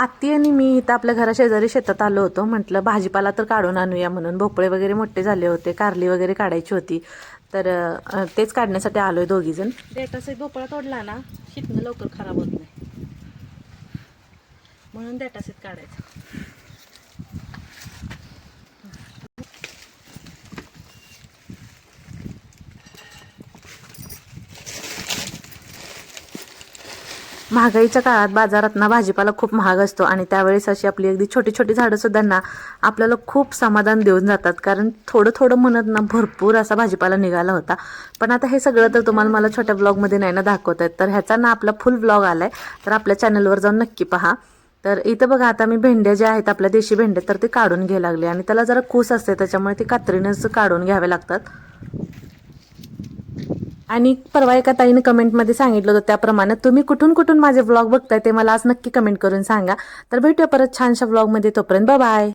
आत्ती आणि मी इथं आपल्या घरा शेजारी शेतात आलो होतो. म्हटलं भाजीपाला तर काढून आणूया म्हणून. भोपळे वगैरे मोठे झाले होते. कारली वगैरे काढायची होती. तर तेच काढण्यासाठी आलोय दोघीजण देटाचा भोपळा तोडला ना शिकणं लवकर खराब होत नाही. म्हणून देटासीत काढायचं. महागाईच्या काळात बाजारात ना भाजीपाला खूप महाग असतो आणि त्यावेळेस अशी आपली अगदी छोटी छोटी झाडं सुद्धा ना आपल्याला खूप समाधान देऊन जातात. कारण थोडं थोडं म्हणत ना भरपूर असा भाजीपाला निघाला होता. पण आता हे सगळं तर तुम्हाला मला छोट्या ब्लॉगमध्ये नाही ना दाखवत आहेत तर ह्याचा ना आपला फुल ब्लॉग आलाय. तर आपल्या चॅनलवर जाऊन नक्की पहा. तर इथं बघा आता मी भेंड्या ज्या आहेत आपल्या देशी भेंड्या तर ते काढून घ्यायला लागले. आणि त्याला जरा कूस असते त्याच्यामुळे ते कात्रीनंच काढून घ्यावे लागतात. आणि परवा एका ताईने कमेंटमध्ये सांगितलं होतं त्याप्रमाणे तुम्ही कुठून कुठून माझे ब्लॉग बघताय ते मला आज नक्की कमेंट करून सांगा. तर भेटूया परत छानशा ब्लॉगमध्ये तोपर्यंत. बाय